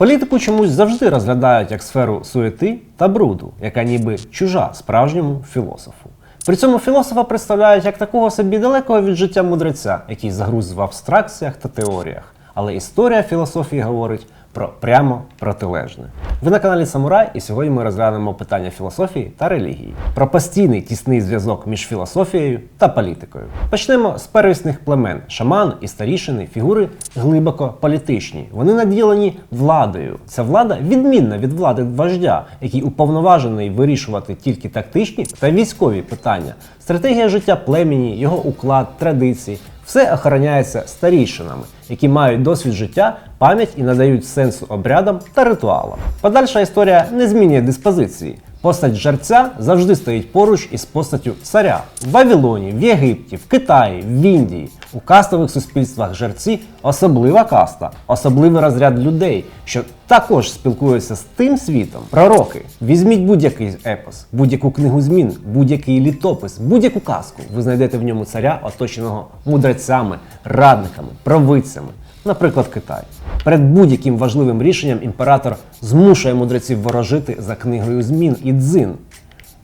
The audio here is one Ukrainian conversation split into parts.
Політику чомусь завжди розглядають як сферу суєти та бруду, яка ніби чужа справжньому філософу. При цьому філософа представляють як такого собі далекого від життя мудреця, який загруз в абстракціях та теоріях. Але історія філософії говорить про прямо протилежне. Ви на каналі Самурай, і сьогодні ми розглянемо питання філософії та релігії, про постійний тісний зв'язок між філософією та політикою. Почнемо з первісних племен. Шаман і старішини фігури глибоко політичні. Вони наділені владою. Ця влада відмінна від влади вождя, який уповноважений вирішувати тільки тактичні та військові питання. Стратегія життя племені, його уклад, традиції все охороняється старішинами, які мають досвід життя, пам'ять і надають сенсу обрядам та ритуалам. Подальша історія не змінює диспозиції. Постать жерця завжди стоїть поруч із постаттю царя в Вавилоні, в Єгипті, в Китаї, в Індії. У кастових суспільствах жерці особлива каста, особливий розряд людей, що також спілкуються з тим світом. Пророки, візьміть будь-який епос, будь-яку книгу змін, будь-який літопис, будь-яку казку. Ви знайдете в ньому царя, оточеного мудрецями, радниками, провидцями. Наприклад, Китай. Перед будь-яким важливим рішенням імператор змушує мудреців ворожити за книгою змін і дзин.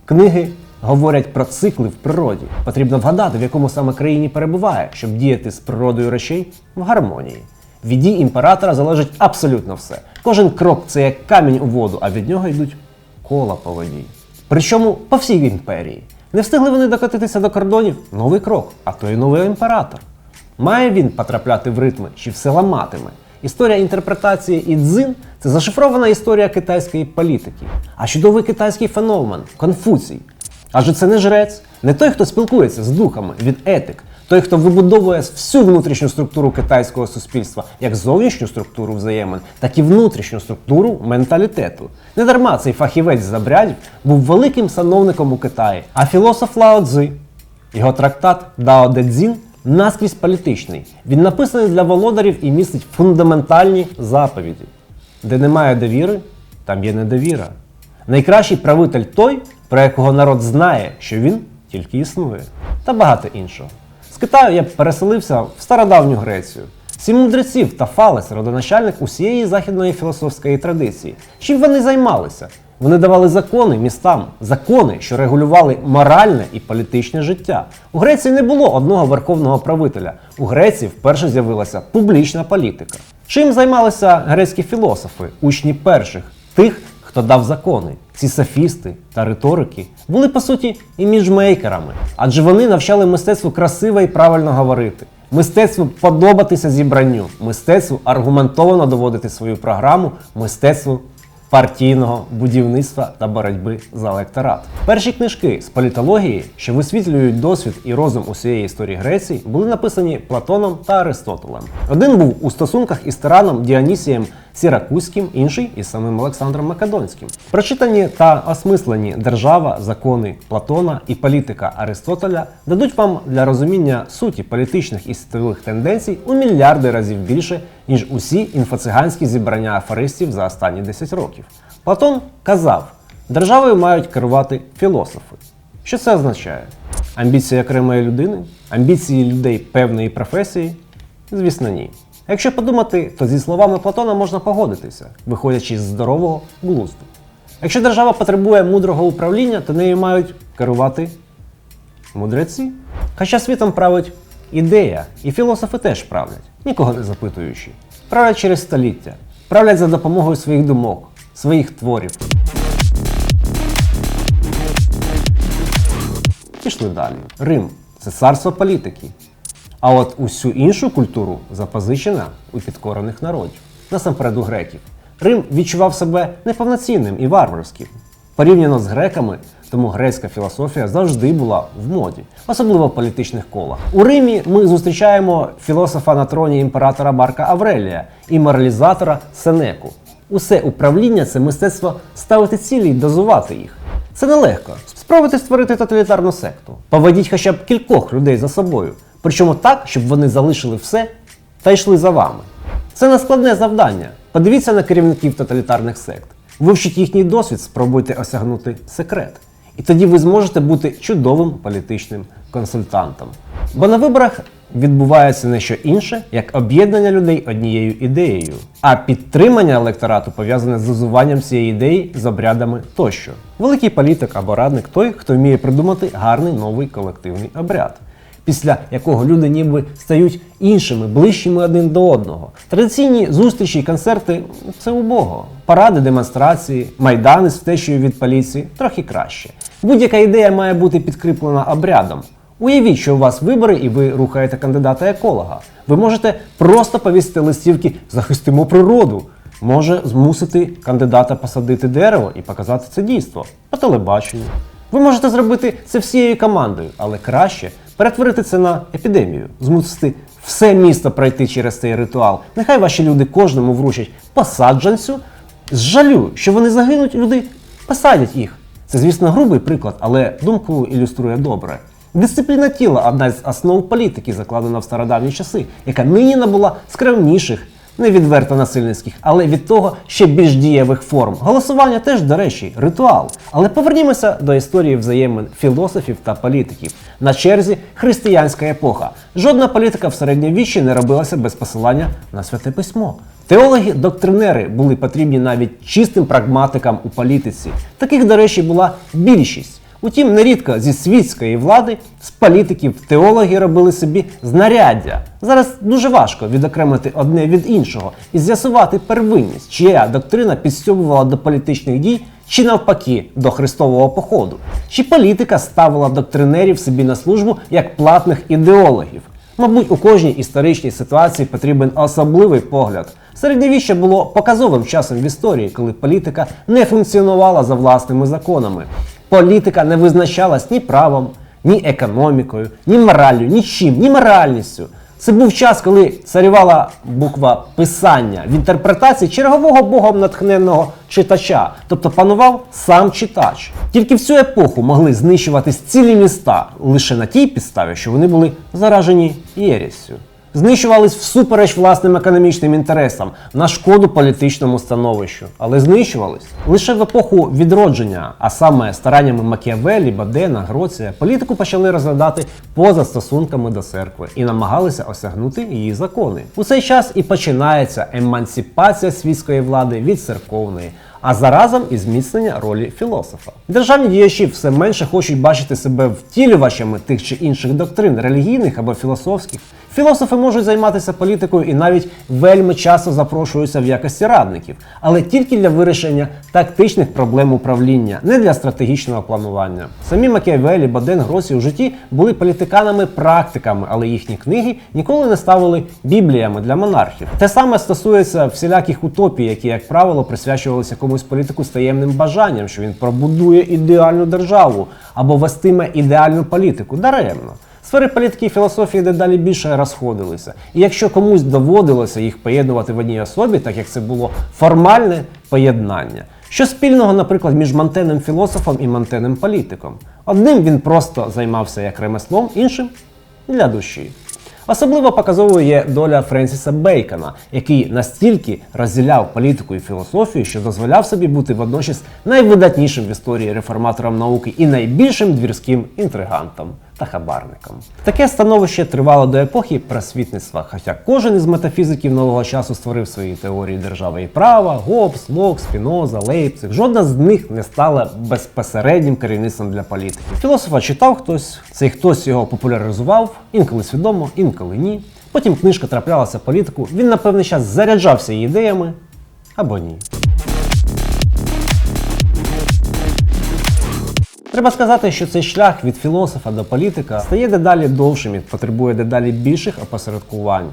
Книги говорять про цикли в природі. Потрібно вгадати, в якому саме країні перебуває, щоб діяти з природою речей в гармонії. Від дій імператора залежить абсолютно все. Кожен крок це як камінь у воду, а від нього йдуть кола по воді. Причому по всій імперії. Не встигли вони докотитися до кордонів новий крок, а то й новий імператор. Має він потрапляти в ритми чи все ламатиме? Історія інтерпретації і дзин це зашифрована історія китайської політики. А чудовий китайський феномен Конфуцій. Адже це не жрець, не той, хто спілкується з духами від етик, той, хто вибудовує всю внутрішню структуру китайського суспільства, як зовнішню структуру взаємин, так і внутрішню структуру менталітету. Недарма цей фахівець з обрядів був великим сановником у Китаї, а філософ Лао Цзи його трактат Дао Де Цзін наскрізь політичний. Він написаний для володарів і містить фундаментальні заповіді. Де немає довіри, там є недовіра. Найкращий правитель той, про якого народ знає, що він тільки існує, та багато іншого. З Китаю я переселився в стародавню Грецію. Сім мудреців та Фалес родоначальник усієї західної філософської традиції. Чим вони займалися? Вони давали закони містам, закони, що регулювали моральне і політичне життя. У Греції не було одного верховного правителя. У Греції вперше з'явилася публічна політика. Чим займалися грецькі філософи, учні перших, тих, хто дав закони? Ці софісти та риторики були по суті іміджмейкерами, адже вони навчали мистецтву красиво і правильно говорити. Мистецтву подобатися зібранню, мистецтву аргументовано доводити свою програму, мистецтву партійного будівництва та боротьби за електорат. Перші книжки з політології, що висвітлюють досвід і розум усієї історії Греції, були написані Платоном та Аристотелем. Один був у стосунках із тираном Діонісієм Сіракузьким, інший із самим Олександром Македонським. Прочитані та осмислені держава, закони Платона і політика Аристотеля дадуть вам для розуміння суті політичних і світових тенденцій у мільярди разів більше, ніж усі інфоциганські зібрання афористів за останні 10 років. Платон казав, державою мають керувати філософи. Що це означає? Амбіції окремої людини? Амбіції людей певної професії? Звісно, ні. Якщо подумати, то зі словами Платона можна погодитися, виходячи з здорового глузду. Якщо держава потребує мудрого управління, то нею мають керувати мудреці. Хоча світом править ідея, і філософи теж правлять, нікого не запитуючи. Правлять через століття, правлять за допомогою своїх думок, своїх творів. Пішли далі. Рим це царство політики. А от усю іншу культуру запозичена у підкорених народів, насамперед у греків. Рим відчував себе неповноцінним і варварським. Порівняно з греками, тому грецька філософія завжди була в моді, особливо в політичних колах. У Римі ми зустрічаємо філософа на троні імператора Марка Аврелія і моралізатора Сенеку. Усе управління це мистецтво ставити цілі й дозувати їх. Це нелегко. Спробуйте створити тоталітарну секту. Поведіть хоча б кількох людей за собою. Причому так, щоб вони залишили все та йшли за вами. Це нескладне завдання. Подивіться на керівників тоталітарних сект. Вивчіть їхній досвід, спробуйте осягнути секрет. І тоді ви зможете бути чудовим політичним консультантом. Бо на виборах відбувається не що інше, як об'єднання людей однією ідеєю, а підтримання електорату пов'язане з зазуванням цієї ідеї з обрядами тощо. Великий політик або радник той, хто вміє придумати гарний новий колективний обряд. Після якого люди ніби стають іншими, ближчими один до одного. Традиційні зустрічі і концерти це убого. Паради, демонстрації, майдани з втечею від поліції трохи краще. Будь-яка ідея має бути підкріплена обрядом. Уявіть, що у вас вибори і ви рухаєте кандидата еколога. Ви можете просто повісити листівки Захистимо природу. Може змусити кандидата посадити дерево і показати це дійство по телебаченню. Ви можете зробити це всією командою, але краще перетворити це на епідемію, змусити все місто пройти через цей ритуал. Нехай ваші люди кожному вручать посаджанцю з жалю, що вони загинуть, люди посадять їх. Це, звісно, грубий приклад, але думку ілюструє добре. Дисципліна тіла одна з основ політики, закладена в стародавні часи, яка нині набула скромніших, не відверто насильницьких, але від того ще більш дієвих форм. Голосування теж, до речі, ритуал. Але повернімося до історії взаємин філософів та політиків. На черзі християнська епоха. Жодна політика в середньовіччі не робилася без посилання на святе письмо. Теологи-доктринери були потрібні навіть чистим прагматикам у політиці. Таких, до речі, була більшість. Утім, нерідко зі світської влади, з політиків теологи робили собі знаряддя. Зараз дуже важко відокремити одне від іншого і з'ясувати первинність, чия доктрина підстьобувала до політичних дій, чи навпаки до Христового походу. Чи політика ставила доктринерів собі на службу як платних ідеологів? Мабуть, у кожній історичній ситуації потрібен особливий погляд. Середньовіччя було показовим часом в історії, коли політика не функціонувала за власними законами. Політика не визначалась ні правом, ні економікою, ні мораллю, нічим, ні моральністю. Це був час, коли царювала буква писання в інтерпретації чергового богом натхненного читача, тобто панував сам читач. Тільки в цю епоху могли знищуватись цілі міста лише на тій підставі, що вони були заражені єріссю. Знищувались всупереч власним економічним інтересам на шкоду політичному становищу, але знищувались лише в епоху відродження, а саме стараннями Макіавелі, Бадена, Гроція, політику почали розглядати поза стосунками до церкви і намагалися осягнути її закони. У цей час і починається емансипація світської влади від церковної. А заразом і зміцнення ролі філософа. Державні діячі все менше хочуть бачити себе втілювачами тих чи інших доктрин, релігійних або філософських. Філософи можуть займатися політикою і навіть вельми часто запрошуються в якості радників, але тільки для вирішення тактичних проблем управління, не для стратегічного планування. Самі Макіавелі, Баден, Гросі у житті були політиканами-практиками, але їхні книги ніколи не ставили бібліями для монархів. Те саме стосується всіляких утопій, які, як правило, присвячувалися комусь політику з таємним бажанням, що він пробудує ідеальну державу або вестиме ідеальну політику. Даремно. Сфери політики і філософії дедалі більше розходилися. І якщо комусь доводилося їх поєднувати в одній особі, так як це було формальне поєднання. Що спільного, наприклад, між мантенним філософом і мантенним політиком? Одним він просто займався як ремеслом, іншим для душі. Особливо показовою є доля Френсіса Бейкона, який настільки розділяв політику і філософію, що дозволяв собі бути водночас найвидатнішим в історії реформатором науки і найбільшим двірським інтригантом та хабарником. Таке становище тривало до епохи просвітництва, хоча кожен із метафізиків нового часу створив свої теорії держави і права, Гоббс, Лок, Спіноза, Лейпциг. Жодна з них не стала безпосереднім керівництвом для політики. Філософа читав хтось, цей хтось його популяризував, інколи свідомо, інколи ні. Потім книжка траплялася в політику, він на певний час заряджався ідеями або ні. Треба сказати, що цей шлях від філософа до політика стає дедалі довшим і потребує дедалі більших опосередкувань.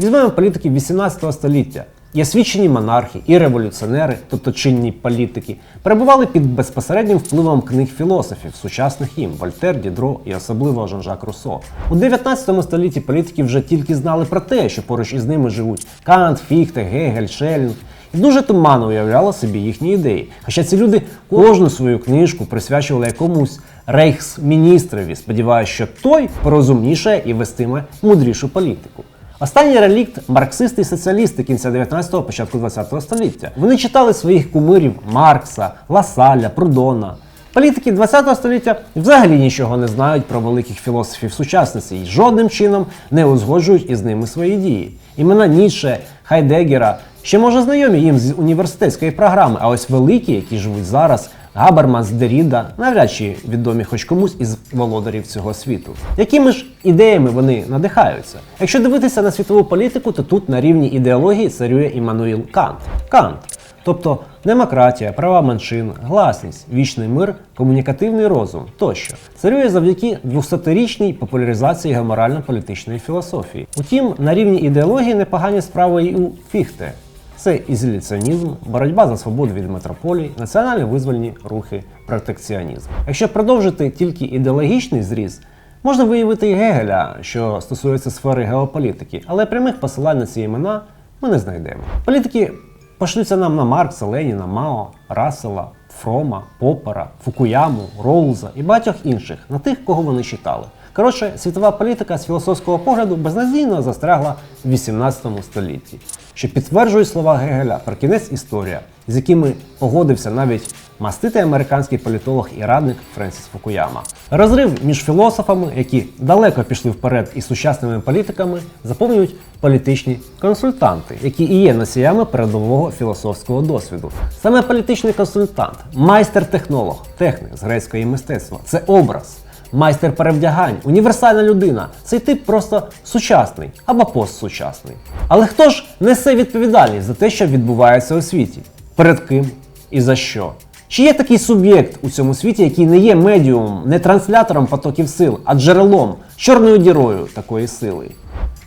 Візьмемо політиків 18 століття. І освічені монархи і революціонери, тобто чинні політики, перебували під безпосереднім впливом книг філософів, сучасних їм Вольтер, Дідро і особливо Жан-Жак Руссо. У 19 столітті політики вже тільки знали про те, що поруч із ними живуть Кант, Фіхте, Гегель, Шелінг. І дуже туманно уявляла собі їхні ідеї. Хоча ці люди кожну свою книжку присвячували якомусь рейхсміністрові, сподіваюся, що той порозумніше і вестиме мудрішу політику. Останній релікт марксисти і соціалісти кінця 19-го, початку 20-го століття. Вони читали своїх кумирів Маркса, Ласаля, Прудона. Політики ХХ століття взагалі нічого не знають про великих філософів сучасниці і жодним чином не узгоджують із ними свої дії. Імена Ніцше, Хайдегера ще може знайомі їм з університетської програми, а ось великі, які живуть зараз, Габермас, Деріда, навряд чи відомі хоч комусь із володарів цього світу. Якими ж ідеями вони надихаються? Якщо дивитися на світову політику, то тут на рівні ідеології царює Іммануїл Кант. Кант. Тобто демократія, права меншин, гласність, вічний мир, комунікативний розум тощо царює завдяки 200-річній популяризації геоморально-політичної філософії. Утім, на рівні ідеології непогані справи і у Фіхте. Це ізоляціонізм, боротьба за свободу від метрополій, національні визвольні рухи, протекціонізм. Якщо продовжити тільки ідеологічний зріз, можна виявити і Гегеля, що стосується сфери геополітики, але прямих посилань на ці імена ми не знайдемо. Політики пошлються нам на Маркса, Леніна, Мао, Рассела, Фрома, Поппера, Фукуяму, Роуза і багатьох інших, на тих, кого вони читали. Коротше, світова політика з філософського погляду безнадійно застрягла в 18 столітті, що підтверджує слова Гегеля про кінець історія, з якими погодився навіть маститий американський політолог і радник Френсіс Фукуяма. Розрив між філософами, які далеко пішли вперед із сучасними політиками, заповнюють політичні консультанти, які і є носіями передового філософського досвіду. Саме політичний консультант, майстер-технолог, техник з грецької мистецтва це образ. Майстер перевдягань, універсальна людина. Цей тип просто сучасний або постсучасний. Але хто ж несе відповідальність за те, що відбувається у світі? Перед ким і за що? Чи є такий суб'єкт у цьому світі, який не є медіумом, не транслятором потоків сил, а джерелом, чорною дірою такої сили?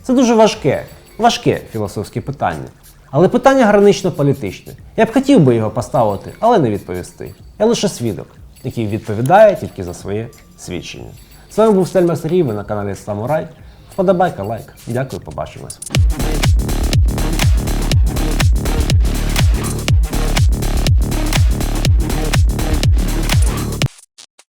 Це дуже важке, важке філософське питання. Але питання гранично політичне. Я б хотів би його поставити, але не відповісти. Я лише свідок, який відповідає тільки за своє свідчення. З вами був Стельмер Сергій, ви на каналі Самурай. Вподобайка, лайк. Дякую, побачимось.